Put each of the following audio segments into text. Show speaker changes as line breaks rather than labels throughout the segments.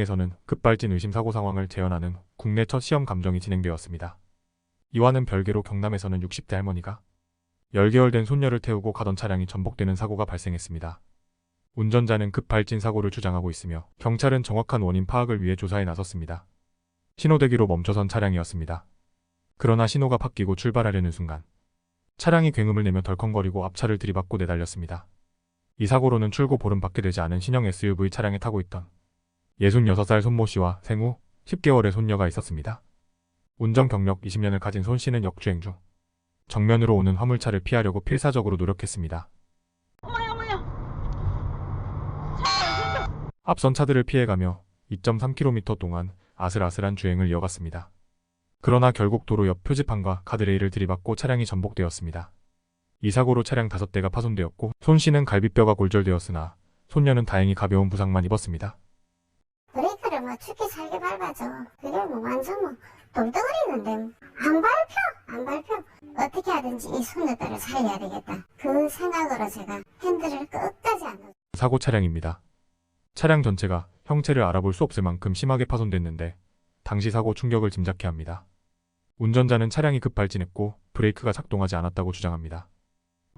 에서는 급발진 의심 사고 상황을 재현하는 국내 첫 시험 감정이 진행되었습니다. 이와는 별개로 경남에서는 60대 할머니가 10개월 된 손녀를 태우고 가던 차량이 전복되는 사고가 발생했습니다. 운전자는 급발진 사고를 주장하고 있으며 경찰은 정확한 원인 파악을 위해 조사에 나섰습니다. 신호대기로 멈춰선 차량이었습니다. 그러나 신호가 바뀌고 출발하려는 순간 차량이 굉음을 내며 덜컹거리고 앞차를 들이받고 내달렸습니다. 이 사고로는 출고 보름 밖에 되지 않은 신형 SUV 차량에 타고 있던 66살 손모 씨와 생후 10개월의 손녀가 있었습니다. 운전 경력 20년을 가진 손 씨는 역주행 중 정면으로 오는 화물차를 피하려고 필사적으로 노력했습니다.
어머야 어머야
앞선 차들을 피해가며 2.3km 동안 아슬아슬한 주행을 이어갔습니다. 그러나 결국 도로 옆 표지판과 가드레일을 들이받고 차량이 전복되었습니다. 이 사고로 차량 5대가 파손되었고 손 씨는 갈비뼈가 골절되었으나 손녀는 다행히 가벼운 부상만 입었습니다.
뭐 죽게 살게 밟아줘. 그게 뭐 완전 뭐 똥덩어리는데 안 밟혀 안 밟혀. 어떻게 하든지 이 손녀딸을 살려야 되겠다. 그 생각으로 제가 핸들을 끝까지 안 놓.
사고 차량입니다. 차량 전체가 형체를 알아볼 수 없을 만큼 심하게 파손됐는데 당시 사고 충격을 짐작케 합니다. 운전자는 차량이 급발진했고 브레이크가 작동하지 않았다고 주장합니다.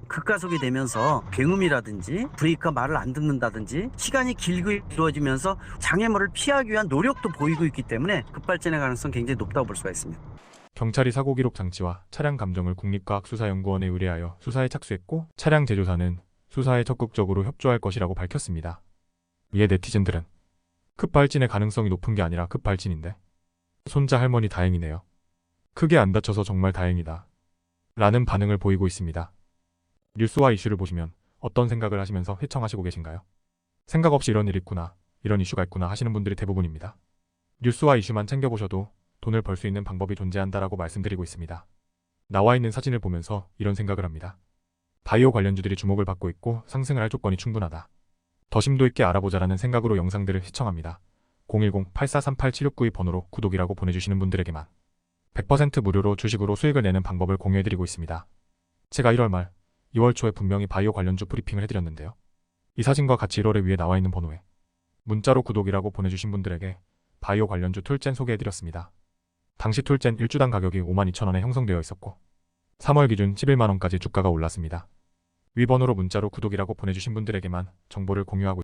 급가속이 되면서 굉음이라든지 브레이크가 말을 안 듣는다든지 시간이 길고 길어지면서 장애물을 피하기 위한 노력도 보이고 있기 때문에 급발진의 가능성 이 굉장히 높다고 볼 수가 있습니다.
경찰이 사고 기록 장치와 차량 감정을 국립과학수사연구원에 의뢰하여 수사에 착수했고 차량 제조사는 수사에 적극적으로 협조할 것이라고 밝혔습니다. 이에 네티즌들은 급발진의 가능성이 높은 게 아니라 급발진인데 손자 할머니 다행이네요. 크게 안 다쳐서 정말 다행이다. 라는 반응을 보이고 있습니다. 뉴스와 이슈를 보시면 어떤 생각을 하시면서 시청하시고 계신가요? 생각 없이 이런 일이 있구나, 이런 이슈가 있구나 하시는 분들이 대부분입니다. 뉴스와 이슈만 챙겨보셔도 돈을 벌 수 있는 방법이 존재한다라고 말씀드리고 있습니다. 나와 있는 사진을 보면서 이런 생각을 합니다. 바이오 관련주들이 주목을 받고 있고 상승을 할 조건이 충분하다. 더 심도 있게 알아보자라는 생각으로 영상들을 시청합니다. 010-8438-7692 번호로 구독이라고 보내주시는 분들에게만 100% 무료로 주식으로 수익을 내는 방법을 공유해드리고 있습니다. 제가 1월 말, 2월 초에 분명히 바이오 관련주 브리핑을 해드렸는데요. 이 사진과 같이 1월에 위에 나와 있는 번호에 문자로 구독이라고 보내주신 분들에게 바이오 관련주 툴젠 소개해드렸습니다. 당시 툴젠 1주당 가격이 52,000원에 형성되어 있었고 3월 기준 11만원까지 주가가 올랐습니다. 위 번호로 문자로 구독이라고 보내주신 분들에게만 정보를 공유하고